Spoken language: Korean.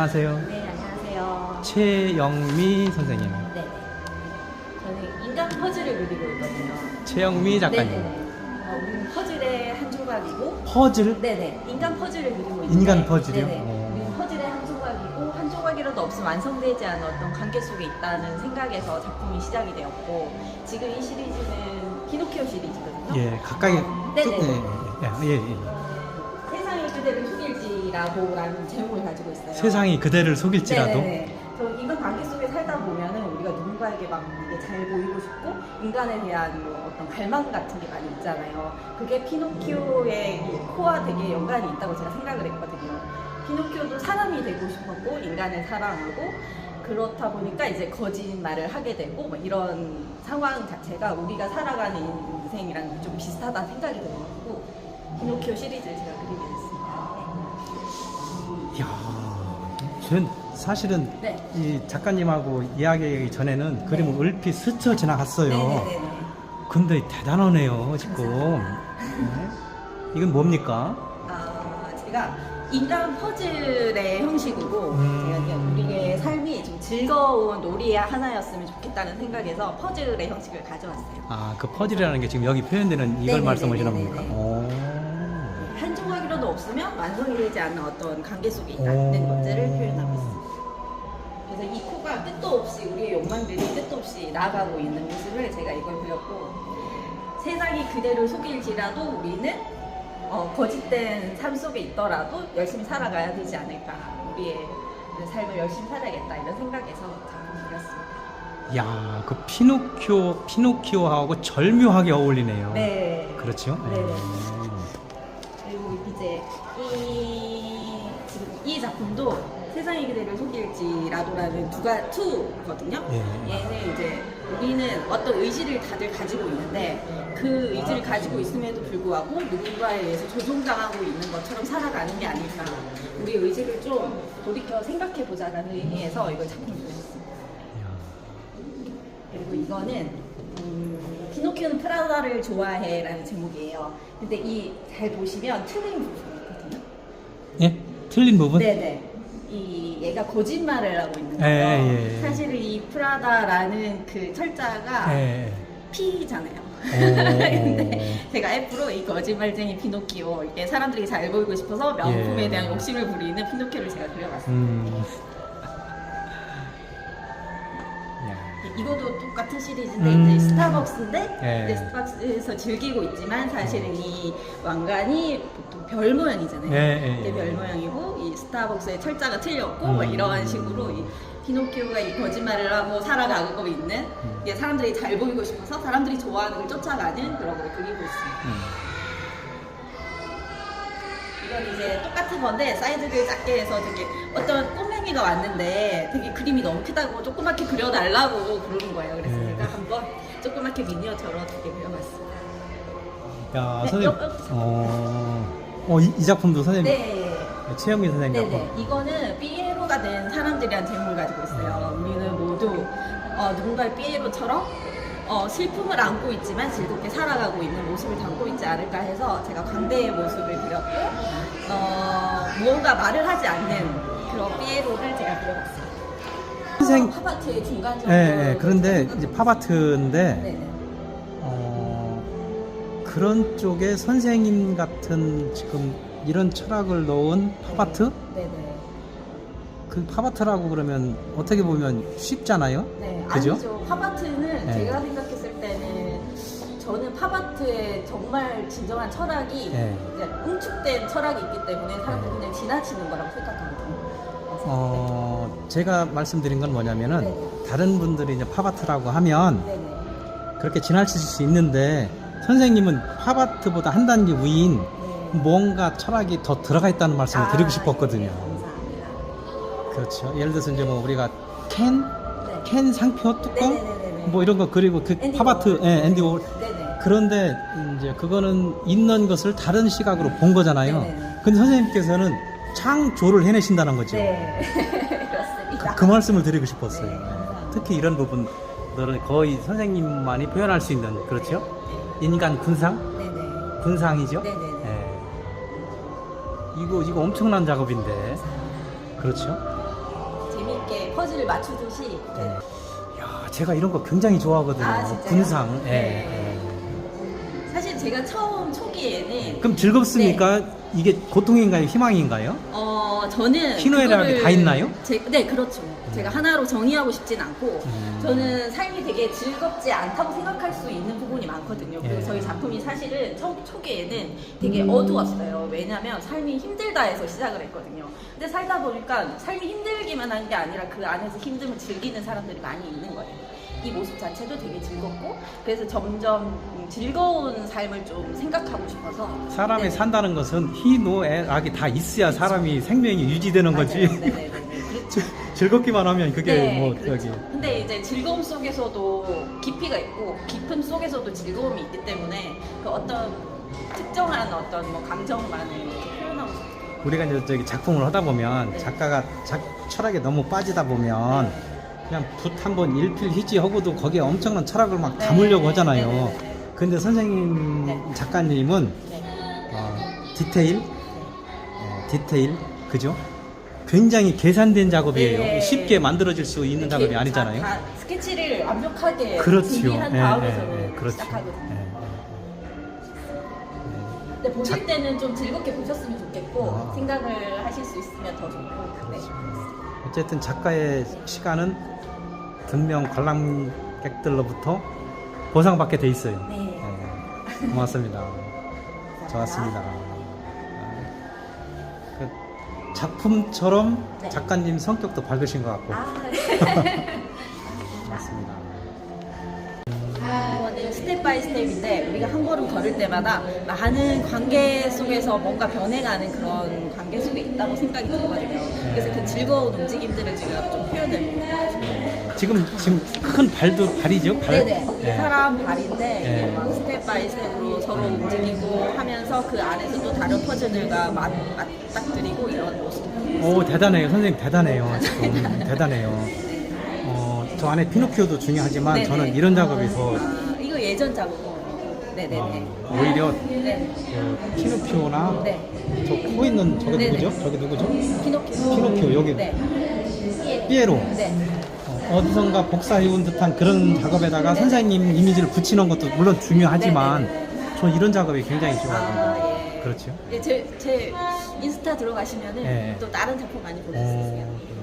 안녕하세요. 네, 안녕하세요. 최영미 선생님. 네. 저는 인간 퍼즐을 그리고 있거든요. 최영미 작가님. 네네네. 어, 우리는 퍼즐의 한 조각이고, 퍼즐? 네네. 인간 퍼즐을 그리고 있는데, 인간 퍼즐이요? 네네. 어. 우리는 퍼즐의 한 조각이고, 한 조각이라도 없으면 완성되지 않은 어떤 관계 속에 있다는 생각에서 작품이 시작이 되었고, 지금 이 시리즈는 피노키오 시리즈거든요. 예, 가까이. 어, 네네. 예, 예, 예, 예. 세상이 그대를 속일지라고라는 제목을 가지고 있어요. 세상이 그대를 속일지라도. 네네네. 저 인간 관계 속에 살다 보면은 우리가 누군가에게 막 이게 잘 보이고 싶고 인간에 대한 뭐 어떤 갈망 같은 게 많이 있잖아요. 그게 피노키오의 이 코와 되게 연관이 있다고 제가 생각을 했거든요. 피노키오도 사람이 되고 싶었고 인간을 사랑하고 그렇다 보니까 이제 거짓말을 하게 되고 뭐 이런 상황 자체가 우리가 살아가는 인생이랑 좀 비슷하다 생각이 들어가지고 피노키오 시리즈를 제가 그리게 됐습니다. 이야, 전 사실은 네. 이 작가님하고 이야기하기 전에는 그림을 얼핏 스쳐 지나갔어요. 네네네. 근데 대단하네요, 지금. 네. 이건 뭡니까? 아, 제가 인간 퍼즐의 형식이고 음. 제가 우리의 삶이 좀 즐거운 놀이의 하나였으면 좋겠다는 생각에서 퍼즐의 형식을 가져왔어요. 아, 그 퍼즐이라는 게 지금 여기 표현되는 이걸 네네네네네. 말씀하시는 겁니까? 오. 없으면 완성이 되지 않는 어떤 관계 속에 오. 있다는 것들을 표현하고 있습니다. 그래서 이 코가 끝도 없이 우리의 욕망들이 끝도 없이 나아가고 있는 모습을 제가 이걸 그렸고 세상이 그대를 속일지라도 우리는 어, 거짓된 삶 속에 있더라도 열심히 살아가야 되지 않을까 우리의 그 삶을 열심히 살아야겠다 이런 생각에서 작품을 그렸습니다. 야, 그 피노키오, 피노키오하고 절묘하게 어울리네요. 네. 그렇죠? 네 네. 이제 이 지금 이 작품도 세상이 그대를 속일지라도라는 두가 투거든요. 예. 얘는 이제 우리는 어떤 의지를 다들 가지고 있는데 그 의지를 가지고 있음에도 불구하고 누군가에 의해서 조종당하고 있는 것처럼 살아가는 게 아닐까. 우리 의지를 좀 돌이켜 생각해 보자라는 의미에서 이걸 작품 그렸습니다. 이야. 그리고 이거는 음, 피노키오는 프라다를 좋아해라는 제목이에요. 근데 이 잘 보시면 틀린 부분이 있거든요. 예? 틀린 부분? 네네. 이 얘가 거짓말을 하고 있는 예, 거예요. 예, 예. 사실은 이 프라다라는 그 철자가 예. P잖아요. 오. 근데 제가 F로 이 거짓말쟁이 피노키오 이게 사람들이 잘 보이고 싶어서 명품에 예. 대한 욕심을 부리는 피노키오를 제가 그려봤어요. 음. 이것도 똑같은 시리즈인데 음. 이제 스타벅스인데 예. 이제 스타벅스에서 즐기고 있지만 사실은 이 왕관이 보통 별 모양이잖아요. 예, 예, 근데 예. 별 모양이고 이 스타벅스의 철자가 틀렸고 음. 뭐 이런 식으로 이 피노키오가 이 거짓말을 하고 살아가고 있는 음. 이게 사람들이 잘 보이고 싶어서 사람들이 좋아하는 걸 쫓아가는 그런 걸 그리고 있습니다. 음. 이건 이제 똑같은 건데 사이즈를 작게 해서 되게 어떤 꼬맹이가 왔는데 되게 그림이 너무 크다고 조그맣게 그려달라고 그러는 거예요. 그래서 네. 제가 한번 조그맣게 미니어처럼 되게 그려봤어요. 야, 네, 선생님. 여- 여- 어. 어, 이, 이 작품도 선생님. 네. 최영미 선생님 작품. 네네. 이거는 삐에로가 된 사람들이란 제목을 가지고 있어요. 우리는 모두 어, 누군가의 삐에로처럼 어, 슬픔을 안고 있지만 즐겁게 살아가고 있는 모습을 담고 있지 않을까 해서 제가 광대의 모습을 그렸고 어, 무언가 말을 하지 않는 그런 삐에로를 제가 그려봤어요. 선생- 파파트의 중간 정도. 예, 예. 그런데 이제 팝아트인데 네 네. 어, 그런 쪽에 선생님 같은 지금 이런 철학을 넣은 팝아트? 네 네. 그 팝아트라고 그러면 어떻게 보면 쉽잖아요. 네, 그죠? 아니죠. 팝아트는 네. 제가 생각했을 팝아트의 정말 진정한 철학이 네. 이제 응축된 철학이 있기 때문에 사람들이 그냥 지나치는 거라고. 그래서 어, 제가 말씀드린 건 뭐냐면은 네. 다른 분들이 이제 팝아트라고 하면 네. 네네. 그렇게 지나칠 수 있는데 선생님은 팝아트보다 한 단계 위인 네. 뭔가 철학이 더 들어가 있다는 말씀을 아, 드리고 싶었거든요. 네. 그렇죠. 예를 들어서 이제 뭐 우리가 캔, 네. 캔 상표 뚜껑 네네네네. 뭐 이런 거 그리고 그 앤디 팝아트. 예, 앤디 월 네네. 그런데 이제 그거는 있는 것을 다른 시각으로 본 거잖아요. 네네네. 근데 선생님께서는 창조를 해내신다는 거죠. 네. 그렇습니다. 그 말씀을 드리고 싶었어요. 네. 특히 이런 부분들은 거의 선생님만이 표현할 수 있는 그렇죠. 인간 군상, 네네. 군상이죠. 네네네. 예. 이거 이거 엄청난 작업인데 그렇죠. 퍼즐을 맞추듯이 네. 야, 제가 이런 거 굉장히 좋아하거든요. 아? 군상. 예, 네. 제가 처음 초기에는 예. 그럼 즐겁습니까? 이게 고통인가요? 희망인가요? 어 저는 희노애락이 그거를 다 있나요? 제, 네 그렇죠. 제가 하나로 정의하고 싶진 않고 음. 저는 삶이 되게 즐겁지 않다고 생각할 수 있는 부분이 많거든요. 그리고 예. 저희 작품이 사실은 초, 초기에는 되게 어두웠어요. 왜냐하면 삶이 힘들다 해서 시작을 했거든요. 근데 살다 보니까 삶이 힘들기만 한 게 아니라 그 안에서 힘듦을 즐기는 사람들이 많이 있는 거예요. 이 모습 자체도 되게 즐겁고 그래서 점점 음, 즐거운 삶을 좀 생각하고 싶어서 사람이 네. 산다는 것은 희노애락이 다 있어야 사람이 생명이 유지되는 맞아요. 거지. 네네네. 그렇죠. 즐겁기만 하면 그게 네, 뭐 그렇죠. 저기 근데 이제 즐거움 속에서도 깊이가 있고 깊음 속에서도 즐거움이 있기 때문에 그 어떤 특정한 어떤 뭐 감정만을 이렇게 표현하고 싶어요. 우리가 이제 저기 작품을 하다 보면 네. 작가가 작, 철학에 너무 빠지다 보면 그냥 붓 한번 일필 희지 하고도 거기에 엄청난 철학을 막 네. 담으려고 하잖아요. 네, 네, 네, 네. 근데 선생님 네. 작가님은 네. 어, 디테일, 어, 디테일, 그죠? 굉장히 계산된 작업이에요. 네. 쉽게 만들어질 수 있는 작업이 아니잖아요. 다, 다 스케치를 완벽하게 그렇죠. 준비한 예, 다음에 예, 저는 예, 그렇죠. 시작하거든요. 예, 예. 근데 보실 작- 때는 좀 즐겁게 보셨으면 좋겠고 아. 생각을 하실 수 있으면 더 좋고 네. 그렇죠. 어쨌든 작가의 시간은 분명 관람객들로부터 보상받게 돼 있어요. 네. 네, 고맙습니다. 좋았습니다. 그 작품처럼 네. 작가님 성격도 밝으신 것 같고 아, 네. 고맙습니다. 이거는 스텝 바이 스텝인데 우리가 한 걸음 걸을 때마다 많은 관계 속에서 뭔가 변해가는 그런 관계 속에 있다고 생각이 들거든요. 그래서 그 즐거운 움직임들을 제가 좀 표현을 하고 싶어요. 지금 지금 큰 발도 발이죠? 발. 네네. 이 네. 사람 발인데 네. 막 스텝 바이 스텝으로 서로 움직이고 하면서 그 안에서 또 다른 퍼즐들과 맞, 맞닥뜨리고 이런 모습. 오 대단해요, 선생님 대단해요. 지금 대단해요. 어, 저 안에 피노키오도 중요하지만 네네. 저는 이런 작업이 더 아, 이거 예전 작업. 네네네. 어, 오히려 네. 그 피노키오나 네. 저 코 있는 저게 네네. 누구죠? 저게 누구죠? 피노키오. 피노키오, 여기. 네. 삐에로. 네. 어, 어디선가 복사해온 듯한 그런 작업에다가 선생님 이미지를 붙이는 것도 물론 중요하지만 저 이런 작업이 굉장히 좋아요. 아, 예. 그렇죠. 예, 제, 제 인스타 들어가시면은 예. 또 다른 작품 많이 보실 수 있어요. 어,